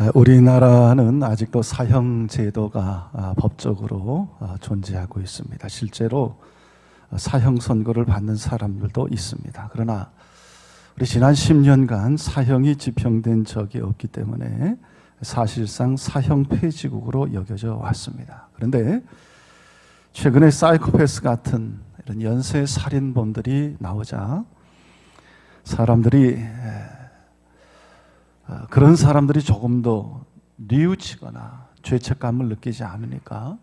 아, 우리나라는 아직도 사형 제도가 아, 법적으로 아, 존재하고 있습니다. 실제로 사형 선고를 받는 사람들도 있습니다. 그러나 우리 지난 10년간 사형이 집행된 적이 없기 때문에 사실상 사형 폐지국으로 여겨져 왔습니다. 그런데 최근에 사이코패스 같은 이런 연쇄 살인범들이 나오자 사람들이 어, 그런 사람들이 조금 더 뉘우치거나 죄책감을 느끼지 않으니까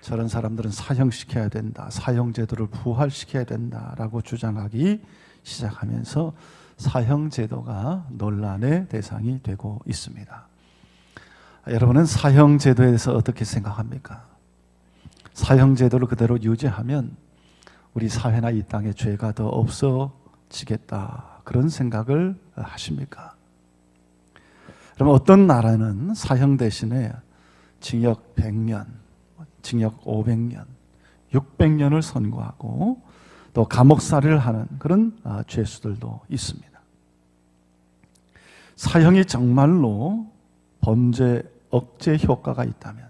저런 사람들은 사형시켜야 된다. 사형제도를 부활시켜야 된다 라고 주장하기 시작하면서 사형제도가 논란의 대상이 되고 있습니다. 여러분은 사형제도에 대해서 어떻게 생각합니까? 사형제도를 그대로 유지하면 우리 사회나 이 땅에 죄가 더 없어지겠다. 그런 생각을 하십니까? 그럼 어떤 나라는 사형 대신에 징역 100년, 징역 500년, 600년을 선고하고 또 감옥살이를 하는 그런 아, 죄수들도 있습니다. 사형이 정말로 범죄 억제 효과가 있다면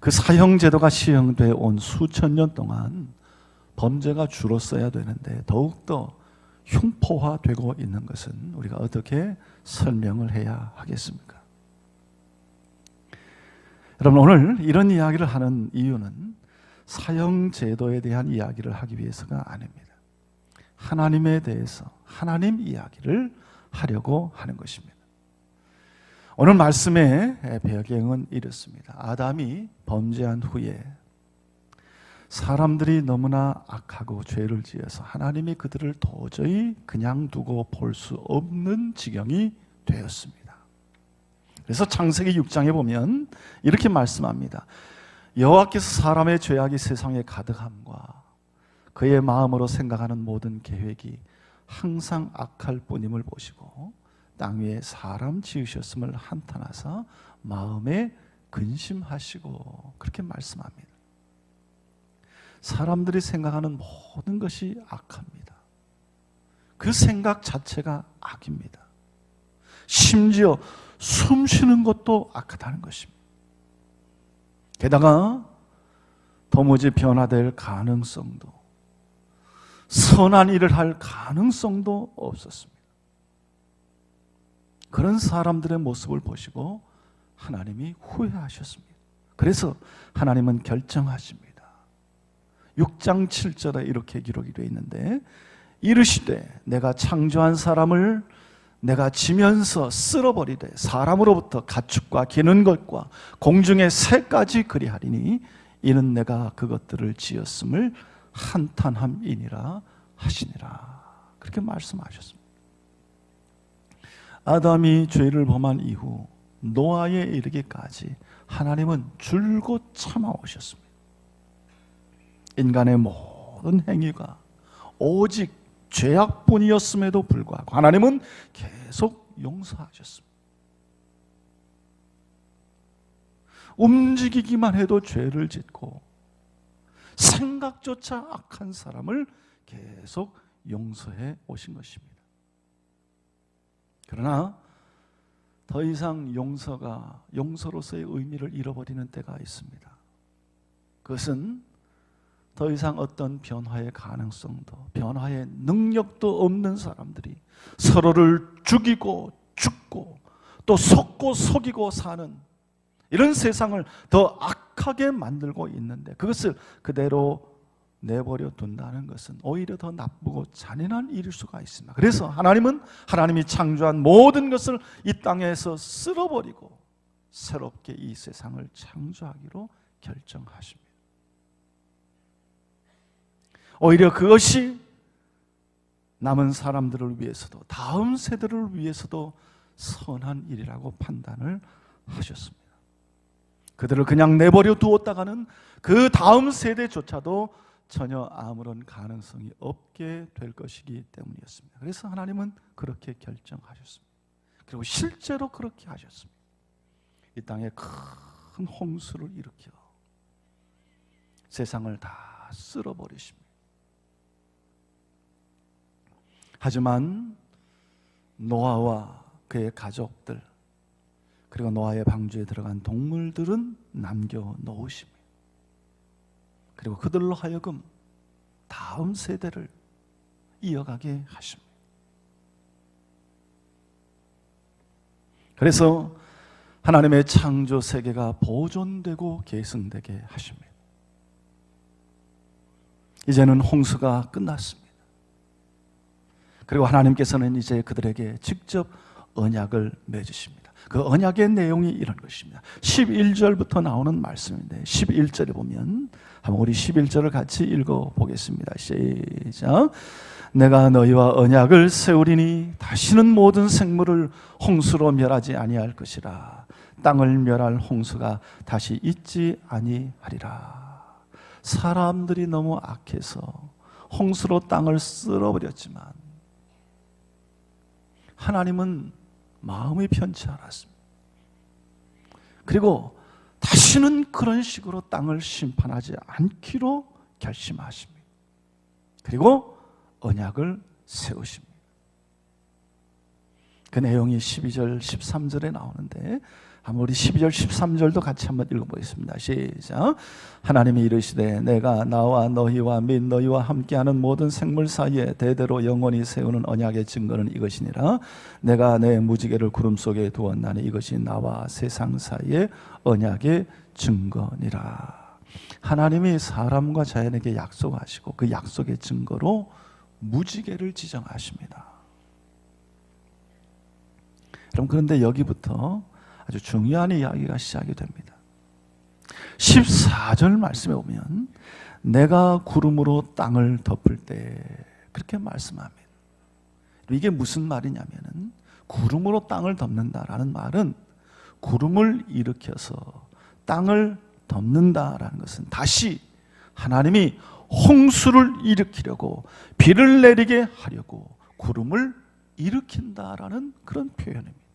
그 사형 제도가 시행돼 온 수천 년 동안 범죄가 줄었어야 되는데 더욱더 흉포화되고 있는 것은 우리가 어떻게 설명을 해야 하겠습니까? 여러분 오늘 이런 이야기를 하는 이유는 사형 제도에 대한 이야기를 하기 위해서가 아닙니다. 하나님에 대해서 하나님 이야기를 하려고 하는 것입니다. 오늘 말씀의 배경은 이렇습니다. 아담이 범죄한 후에 사람들이 너무나 악하고 죄를 지어서 하나님이 그들을 도저히 그냥 두고 볼 수 없는 지경이 되었습니다. 그래서 창세기 6장에 보면 이렇게 말씀합니다. 여호와께서 사람의 죄악이 세상에 가득함과 그의 마음으로 생각하는 모든 계획이 항상 악할 뿐임을 보시고 땅 위에 사람 지으셨음을 한탄하사 마음에 근심하시고 그렇게 말씀합니다. 사람들이 생각하는 모든 것이 악합니다. 그 생각 자체가 악입니다. 심지어 숨 쉬는 것도 악하다는 것입니다. 게다가 도무지 변화될 가능성도 선한 일을 할 가능성도 없었습니다. 그런 사람들의 모습을 보시고 하나님이 후회하셨습니다. 그래서 하나님은 결정하십니다. 6장 7절에 이렇게 기록이 되어 있는데 이르시되 내가 창조한 사람을 내가 지면서 쓸어버리되 사람으로부터 가축과 기는 것과 공중의 새까지 그리하리니 이는 내가 그것들을 지었음을 한탄함이니라 하시니라 그렇게 말씀하셨습니다. 아담이 죄를 범한 이후 노아에 이르기까지 하나님은 줄곧 참아오셨습니다. 인간의 모든 행위가 오직 죄악뿐이었음에도 불구하고 하나님은 계속 용서하셨습니다. 움직이기만 해도 죄를 짓고 생각조차 악한 사람을 계속 용서해 오신 것입니다. 그러나 더 이상 용서가 용서로서의 의미를 잃어버리는 때가 있습니다. 그것은 더 이상 어떤 변화의 가능성도 변화의 능력도 없는 사람들이 서로를 죽이고 죽고 또 속고 속이고 사는 이런 세상을 더 악하게 만들고 있는데 그것을 그대로 내버려 둔다는 것은 오히려 더 나쁘고 잔인한 일일 수가 있습니다. 그래서 하나님은 하나님이 창조한 모든 것을 이 땅에서 쓸어버리고 새롭게 이 세상을 창조하기로 결정하십니다. 오히려 그것이 남은 사람들을 위해서도 다음 세대를 위해서도 선한 일이라고 판단을 하셨습니다. 그들을 그냥 내버려 두었다가는 그 다음 세대조차도 전혀 아무런 가능성이 없게 될 것이기 때문이었습니다. 그래서 하나님은 그렇게 결정하셨습니다. 그리고 실제로 그렇게 하셨습니다. 이 땅에 큰 홍수를 일으켜 세상을 다 쓸어버리십니다. 하지만 노아와 그의 가족들 그리고 노아의 방주에 들어간 동물들은 남겨 놓으십니다. 그리고 그들로 하여금 다음 세대를 이어가게 하십니다. 그래서 하나님의 창조 세계가 보존되고 계승되게 하십니다. 이제는 홍수가 끝났습니다. 그리고 하나님께서는 이제 그들에게 직접 언약을 맺으십니다. 그 언약의 내용이 이런 것입니다. 11절부터 나오는 말씀인데 11절에 보면 한번 우리 11절을 같이 읽어 보겠습니다. 시작. 내가 너희와 언약을 세우리니 다시는 모든 생물을 홍수로 멸하지 아니할 것이라. 땅을 멸할 홍수가 다시 있지 아니하리라. 사람들이 너무 악해서 홍수로 땅을 쓸어버렸지만 하나님은 마음이 편치 않았습니다. 그리고 다시는 그런 식으로 땅을 심판하지 않기로 결심하십니다. 그리고 언약을 세우십니다. 그 내용이 12절, 13절에 나오는데 한번 우리 12절, 13절도 같이 한번 읽어보겠습니다. 시작. 하나님이 이르시되 내가 나와 너희와 및 너희와 함께하는 모든 생물 사이에 대대로 영원히 세우는 언약의 증거는 이것이니라. 내가 내 무지개를 구름 속에 두었나니 이것이 나와 세상 사이의 언약의 증거니라. 하나님이 사람과 자연에게 약속하시고 그 약속의 증거로 무지개를 지정하십니다. 여러분 그런데 여기부터 아주 중요한 이야기가 시작이 됩니다. 14절 말씀에 보면 내가 구름으로 땅을 덮을 때 그렇게 말씀합니다. 이게 무슨 말이냐면은 구름으로 땅을 덮는다라는 말은 구름을 일으켜서 땅을 덮는다라는 것은 다시 하나님이 홍수를 일으키려고 비를 내리게 하려고 구름을 일으킨다라는 그런 표현입니다.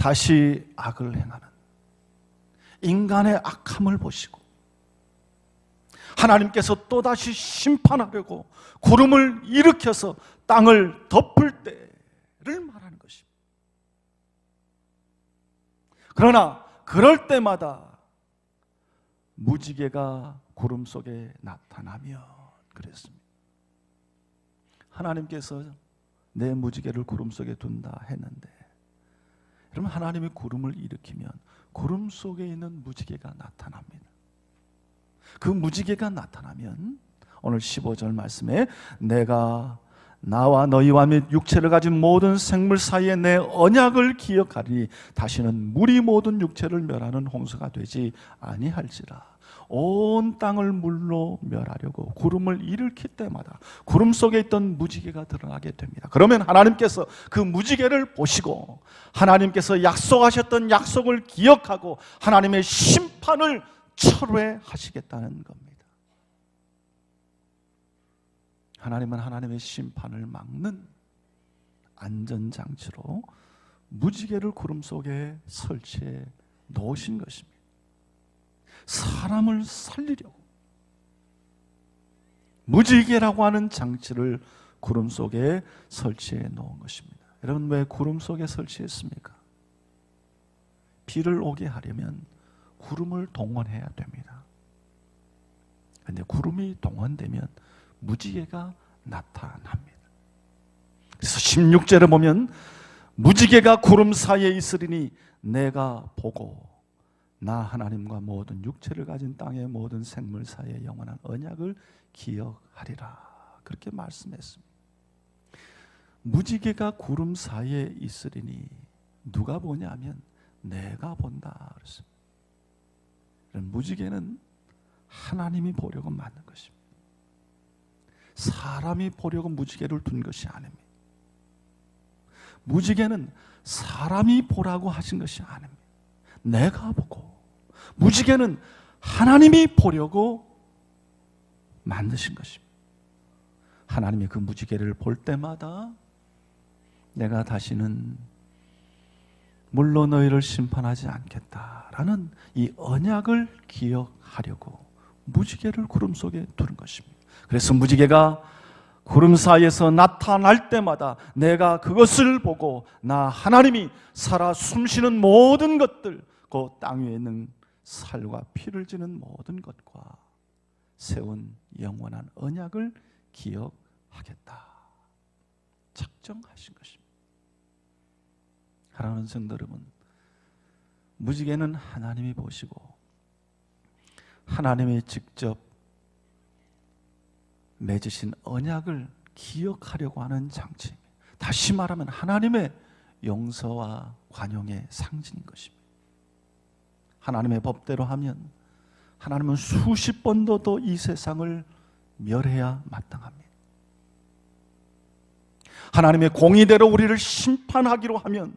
다시 악을 행하는 인간의 악함을 보시고 하나님께서 또다시 심판하려고 구름을 일으켜서 땅을 덮을 때를 말하는 것입니다. 그러나 그럴 때마다 무지개가 구름 속에 나타나면 그랬습니다. 하나님께서 내 무지개를 구름 속에 둔다 했는데 여러분 하나님이 구름을 일으키면 구름 속에 있는 무지개가 나타납니다. 그 무지개가 나타나면 오늘 15절 말씀에 내가 나와 너희와 및 육체를 가진 모든 생물 사이에 내 언약을 기억하리 다시는 물이 모든 육체를 멸하는 홍수가 되지 아니할지라 온 땅을 물로 멸하려고 구름을 일으킬 때마다 구름 속에 있던 무지개가 드러나게 됩니다. 그러면 하나님께서 그 무지개를 보시고 하나님께서 약속하셨던 약속을 기억하고 하나님의 심판을 철회하시겠다는 겁니다. 하나님은 하나님의 심판을 막는 안전장치로 무지개를 구름 속에 설치해 놓으신 것입니다. 사람을 살리려고 무지개라고 하는 장치를 구름 속에 설치해 놓은 것입니다. 여러분 왜 구름 속에 설치했습니까? 비를 오게 하려면 구름을 동원해야 됩니다. 근데 구름이 동원되면 무지개가 나타납니다. 그래서 16절에 보면 무지개가 구름 사이에 있으리니 내가 보고 나 하나님과 모든 육체를 가진 땅의 모든 생물 사이의 영원한 언약을 기억하리라. 그렇게 말씀했습니다. 무지개가 구름 사이에 있으리니 누가 보냐면 내가 본다 그랬습니다. 무지개는 하나님이 보려고 만든 것입니다. 사람이 보려고 무지개를 둔 것이 아닙니다. 무지개는 사람이 보라고 하신 것이 아닙니다. 내가 보고 무지개는 하나님이 보려고 만드신 것입니다. 하나님이 그 무지개를 볼 때마다 내가 다시는 물로 너희를 심판하지 않겠다라는 이 언약을 기억하려고 무지개를 구름 속에 두는 것입니다. 그래서 무지개가 구름 사이에서 나타날 때마다 내가 그것을 보고 나 하나님이 살아 숨쉬는 모든 것들 그 땅 위에 있는 살과 피를 지는 모든 것과 세운 영원한 언약을 기억하겠다. 작정하신 것입니다. 하나님 성도 여러분, 무지개는 하나님이 보시고 하나님이 직접 맺으신 언약을 기억하려고 하는 장치. 다시 말하면 하나님의 용서와 관용의 상징인 것입니다. 하나님의 법대로 하면 하나님은 수십 번도 더 이 세상을 멸해야 마땅합니다. 하나님의 공의대로 우리를 심판하기로 하면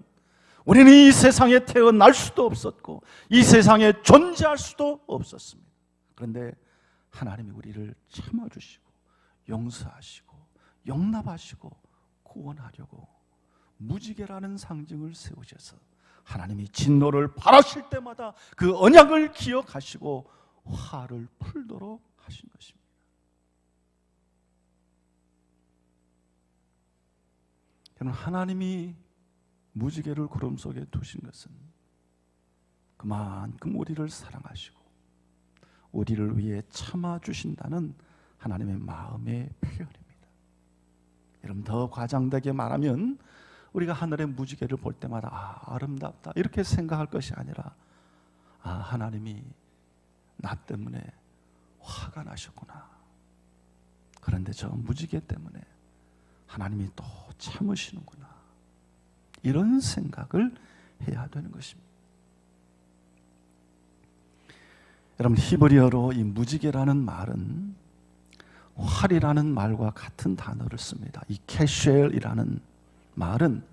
우리는 이 세상에 태어날 수도 없었고 이 세상에 존재할 수도 없었습니다. 그런데 하나님이 우리를 참아주시고 용서하시고 용납하시고 구원하려고 무지개라는 상징을 세우셔서 하나님이 진노를 바라실 때마다 그 언약을 기억하시고 화를 풀도록 하신 것입니다. 여러분 하나님이 무지개를 구름 속에 두신 것은 그만큼 우리를 사랑하시고 우리를 위해 참아 주신다는 하나님의 마음의 표현입니다. 여러분 더 과장되게 말하면 우리가 하늘의 무지개를 볼 때마다 아, 아름답다 이렇게 생각할 것이 아니라 아 하나님이 나 때문에 화가 나셨구나. 그런데 저 무지개 때문에 하나님이 또 참으시는구나. 이런 생각을 해야 되는 것입니다. 여러분 히브리어로 이 무지개라는 말은 활이라는 말과 같은 단어를 씁니다. 이 캐쉘이라는 말은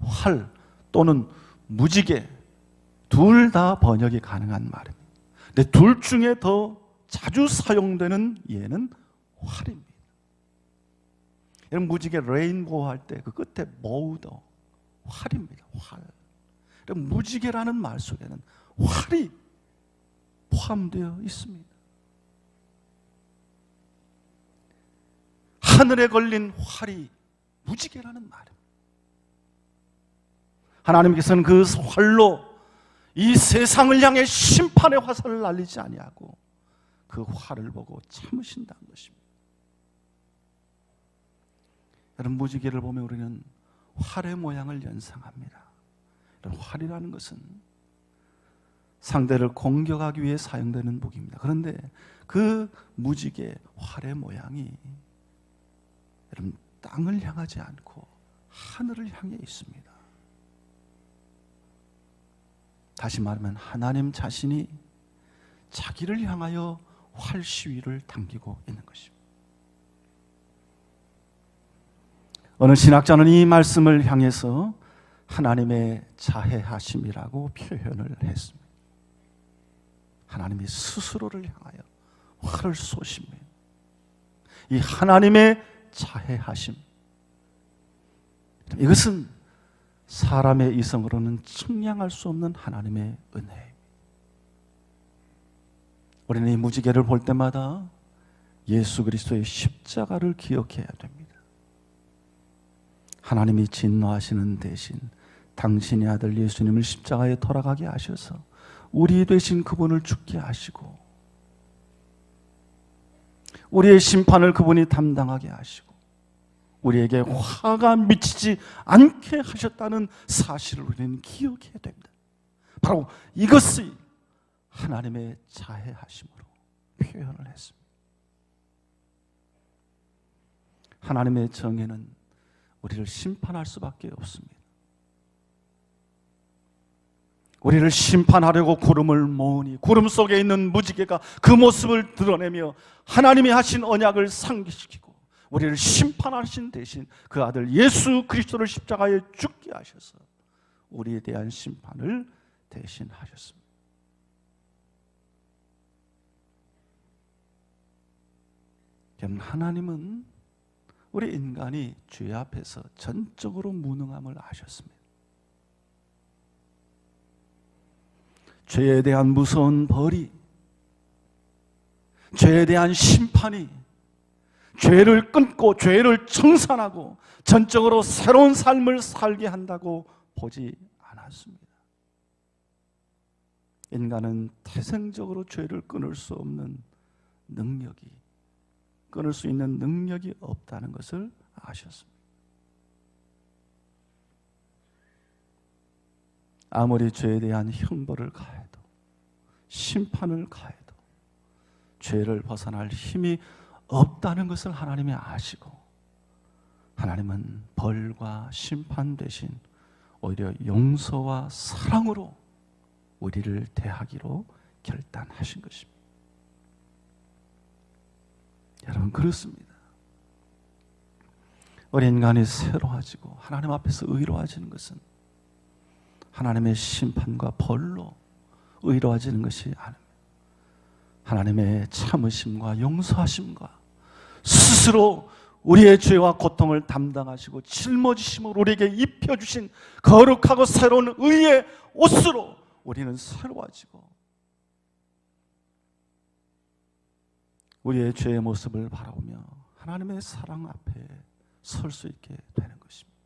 활 또는 무지개 둘 다 번역이 가능한 말입니다. 근데 둘 중에 더 자주 사용되는 예는 활입니다. 여러분 무지개 레인보우 할 때 그 끝에 모우더 활입니다. 활. 여러분 무지개라는 말 속에는 활이 포함되어 있습니다. 하늘에 걸린 활이 무지개라는 말입니다. 하나님께서는 그 활로 이 세상을 향해 심판의 화살을 날리지 아니하고 그 활을 보고 참으신다는 것입니다. 여러분 무지개를 보면 우리는 활의 모양을 연상합니다. 활이라는 것은 상대를 공격하기 위해 사용되는 무기입니다. 그런데 그 무지개 활의 모양이 여러분 땅을 향하지 않고 하늘을 향해 있습니다. 다시 말하면 하나님 자신이 자기를 향하여 활 시위를 당기고 있는 것입니다. 어느 신학자는 이 말씀을 향해서 하나님의 자해하심이라고 표현을 했습니다. 하나님이 스스로를 향하여 활을 쏘십니다. 이 하나님의 자해하심. 이것은 사람의 이성으로는 측량할 수 없는 하나님의 은혜. 우리는 이 무지개를 볼 때마다 예수 그리스도의 십자가를 기억해야 됩니다. 하나님이 진노하시는 대신 당신의 아들 예수님을 십자가에 돌아가게 하셔서 우리 되신 그분을 죽게 하시고 우리의 심판을 그분이 담당하게 하시고 우리에게 화가 미치지 않게 하셨다는 사실을 우리는 기억해야 됩니다. 바로 이것이 하나님의 자해하심으로 표현을 했습니다. 하나님의 정에는 우리를 심판할 수밖에 없습니다. 우리를 심판하려고 구름을 모으니 구름 속에 있는 무지개가 그 모습을 드러내며 하나님이 하신 언약을 상기시키고 우리를 심판하신 대신 그 아들 예수 그리스도를 십자가에 죽게 하셔서 우리에 대한 심판을 대신하셨습니다. 하나님은 우리 인간이 죄 앞에서 전적으로 무능함을 아셨습니다. 죄에 대한 무서운 벌이, 죄에 대한 심판이 죄를 끊고 죄를 청산하고 전적으로 새로운 삶을 살게 한다고 보지 않았습니다. 인간은 태생적으로 죄를 끊을 수 없는 능력이 끊을 수 있는 능력이 없다는 것을 아셨습니다. 아무리 죄에 대한 형벌을 가해도 심판을 가해도 죄를 벗어날 힘이 없다는 것을 하나님이 아시고 하나님은 벌과 심판 대신 오히려 용서와 사랑으로 우리를 대하기로 결단하신 것입니다. 여러분 그렇습니다. 우리 인간이 새로워지고 하나님 앞에서 의로워지는 것은 하나님의 심판과 벌로 의로워지는 것이 아닙니다. 하나님의 참으심과 용서하심과 스스로 우리의 죄와 고통을 담당하시고 짊어지심으로 우리에게 입혀주신 거룩하고 새로운 의의 옷으로 우리는 새로워지고 우리의 죄의 모습을 바라보며 하나님의 사랑 앞에 설 수 있게 되는 것입니다.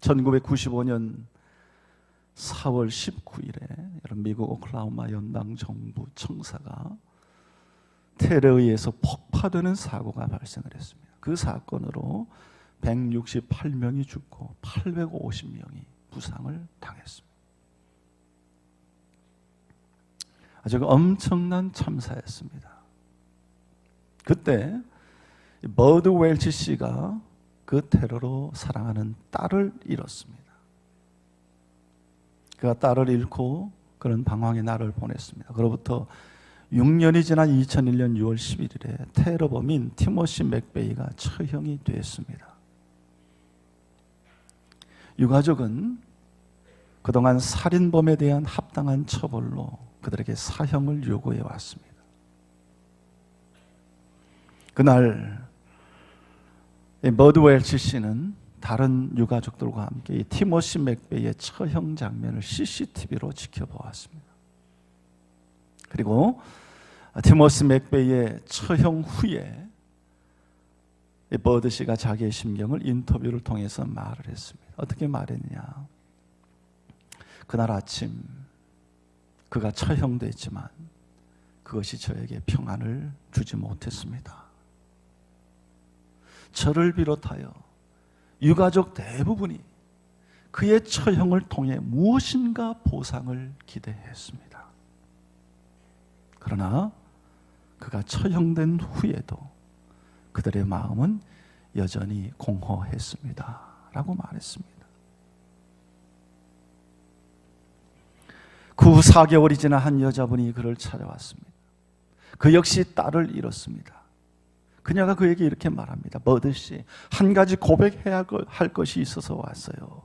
1995년 4월 19일에 여러분 미국 오클라호마 연방 정부 청사가 테러에 의해서 폭파되는 사고가 발생을 했습니다. 그 사건으로 168명이 죽고 850명이 부상을 당했습니다. 아주 엄청난 참사였습니다. 그때 버드 웰치 씨가 그 테러로 사랑하는 딸을 잃었습니다. 그가 딸을 잃고 그런 방황의 날을 보냈습니다. 그로부터 6년이 지난 2001년 6월 11일에 테러범인 티모시 맥베이가 처형이 됐습니다. 유가족은 그동안 살인범에 대한 합당한 처벌로 그들에게 사형을 요구해 왔습니다. 그날 머드웰치 씨는 다른 유가족들과 함께 티모시 맥베이의 처형 장면을 CCTV로 지켜보았습니다. 그리고 티모시 맥베이의 처형 후에 버드 씨가 자기의 심경을 인터뷰를 통해서 말을 했습니다. 어떻게 말했냐? 그날 아침 그가 처형됐지만 그것이 저에게 평안을 주지 못했습니다. 저를 비롯하여 유가족 대부분이 그의 처형을 통해 무엇인가 보상을 기대했습니다. 그러나 그가 처형된 후에도 그들의 마음은 여전히 공허했습니다. 라고 말했습니다. 그 후 4개월이 지나 한 여자분이 그를 찾아왔습니다. 그 역시 딸을 잃었습니다. 그녀가 그에게 이렇게 말합니다. 버드 씨, 한 가지 고백해야 할 것이 있어서 왔어요.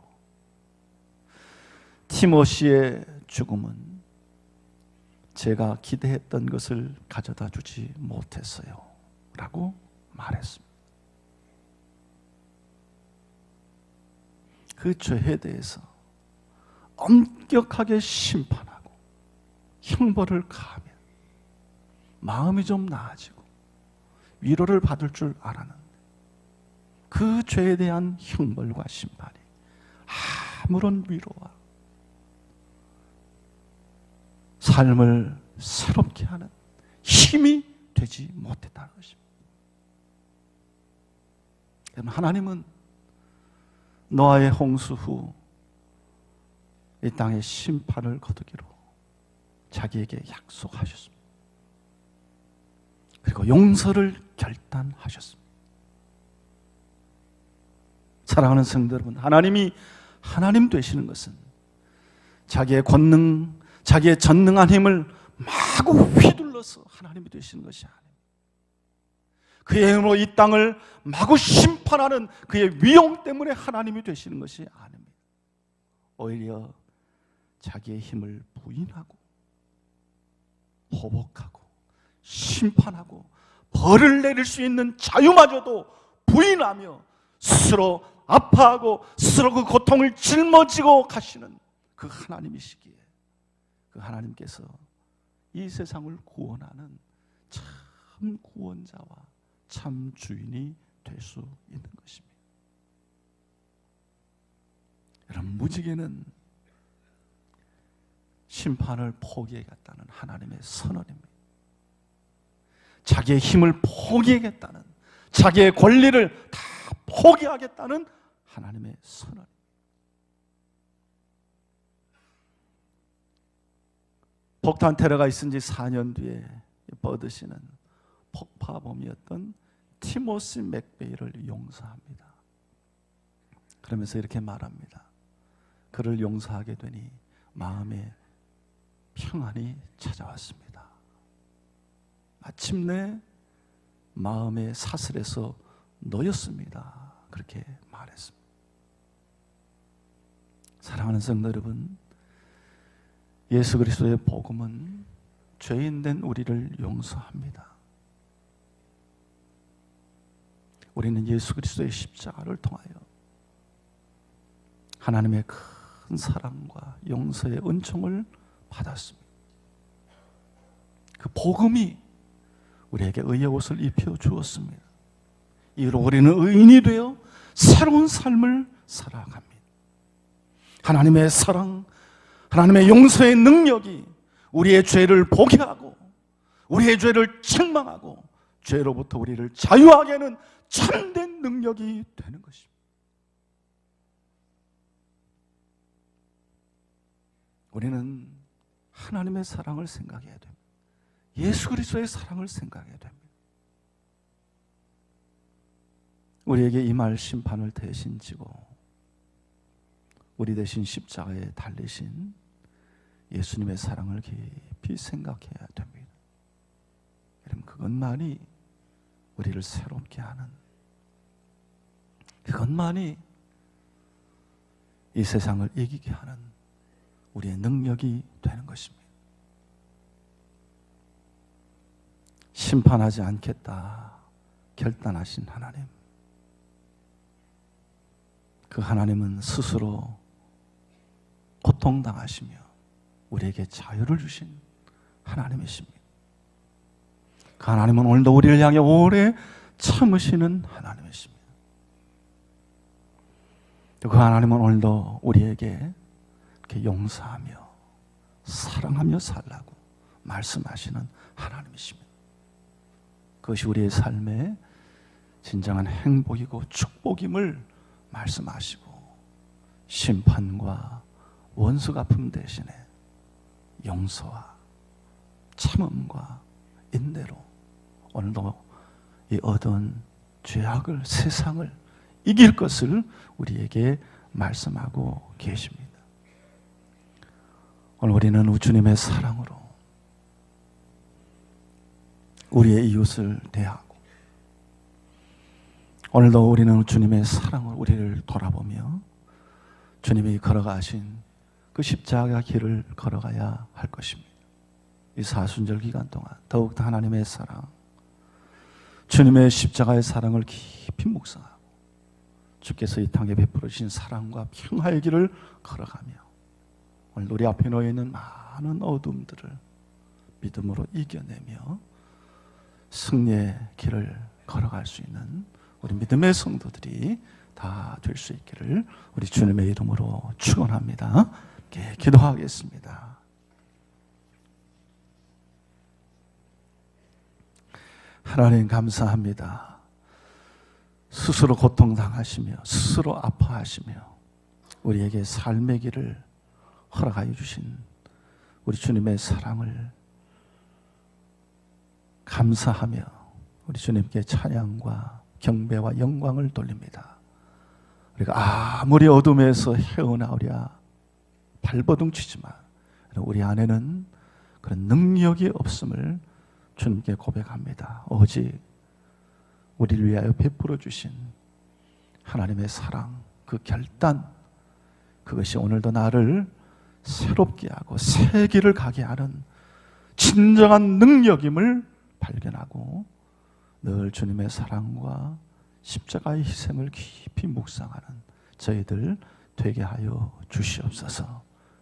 티모시의 죽음은 제가 기대했던 것을 가져다 주지 못했어요. 라고 말했습니다. 그 죄에 대해서 엄격하게 심판하고 형벌을 가하면 마음이 좀 나아지고 위로를 받을 줄 알았는데 그 죄에 대한 형벌과 심판이 아무런 위로와 삶을 새롭게 하는 힘이 되지 못했다는 것입니다. 하나님은 노아의 홍수 후 이 땅의 심판을 거두기로 자기에게 약속하셨습니다. 그리고 용서를 결단하셨습니다. 사랑하는 성도 여러분, 하나님이 하나님 되시는 것은 자기의 권능, 자기의 전능한 힘을 마구 휘둘러서 하나님이 되시는 것이 아닙니다. 그의 힘으로 이 땅을 마구 심판하는 그의 위용 때문에 하나님이 되시는 것이 아닙니다. 오히려 자기의 힘을 부인하고 보복하고 심판하고 벌을 내릴 수 있는 자유마저도 부인하며 스스로 아파하고 스스로 그 고통을 짊어지고 가시는 그 하나님이시기에 그 하나님께서 이 세상을 구원하는 참참 구원자와 참 주인이 될 수 있는 것입니다. 여러분 무지개는 심판을 포기하겠다는 하나님의 선언입니다. 자기의 힘을 포기하겠다는 자기의 권리를 다 포기하겠다는 하나님의 선언. 폭탄 테러가 있은 지 4년 뒤에 버드시는 폭파범이었던 티모시 맥베이를 용서합니다. 그러면서 이렇게 말합니다. 그를 용서하게 되니 마음에 평안이 찾아왔습니다. 마침내 마음의 사슬에서 놓였습니다. 그렇게 말했습니다. 사랑하는 성도 여러분, 예수 그리스도의 복음은 죄인 된 우리를 용서합니다. 우리는 예수 그리스도의 십자가를 통하여 하나님의 큰 사랑과 용서의 은총을 받았습니다. 그 복음이 우리에게 의의 옷을 입혀 주었습니다. 이로 우리는 의인이 되어 새로운 삶을 살아갑니다. 하나님의 사랑, 하나님의 용서의 능력이 우리의 죄를 보게 하고 우리의 죄를 책망하고 죄로부터 우리를 자유하게 하는 참된 능력이 되는 것입니다. 우리는 하나님의 사랑을 생각해야 됩니다. 예수 그리스도의 사랑을 생각해야 됩니다. 우리에게 임할 심판을 대신 지고 우리 대신 십자가에 달리신 예수님의 사랑을 깊이 생각해야 됩니다. 여러분 그것만이 우리를 새롭게 하는 그것만이 이 세상을 이기게 하는 우리의 능력이 되는 것입니다. 심판하지 않겠다 결단하신 하나님. 그 하나님은 스스로 고통당하시며 우리에게 자유를 주신 하나님이십니다. 그 하나님은 오늘도 우리를 향해 오래 참으시는 하나님이십니다. 그 하나님은 오늘도 우리에게 이렇게 용서하며 사랑하며 살라고 말씀하시는 하나님이십니다. 그것이 우리의 삶의 진정한 행복이고 축복임을 말씀하시고 심판과 원수 갚음 대신에 용서와 참음과 인내로 오늘도 이 얻은 죄악을 세상을 이길 것을 우리에게 말씀하고 계십니다. 오늘 우리는 주님의 사랑으로 우리의 이웃을 대하고 오늘도 우리는 주님의 사랑으로 우리를 돌아보며 주님이 걸어가신 그 십자가 길을 걸어가야 할 것입니다. 이 사순절 기간 동안 더욱더 하나님의 사랑, 주님의 십자가의 사랑을 깊이 묵상하고 주께서 이 땅에 베풀어 주신 사랑과 평화의 길을 걸어가며 오늘 우리 앞에 놓여 있는 많은 어둠들을 믿음으로 이겨내며 승리의 길을 걸어갈 수 있는 우리 믿음의 성도들이 다 될 수 있기를 우리 주님의 이름으로 축원합니다. 기도하겠습니다. 하나님 감사합니다. 스스로 고통당하시며 스스로 아파하시며 우리에게 삶의 길을 허락하여 주신 우리 주님의 사랑을 감사하며 우리 주님께 찬양과 경배와 영광을 돌립니다. 우리가 아무리 어둠에서 헤어나오랴 발버둥 치지만 우리 안에는 그런 능력이 없음을 주님께 고백합니다. 오직 우리를 위하여 베풀어 주신 하나님의 사랑, 그 결단, 그것이 오늘도 나를 새롭게 하고 새 길을 가게 하는 진정한 능력임을 발견하고 늘 주님의 사랑과 십자가의 희생을 깊이 묵상하는 저희들 되게 하여 주시옵소서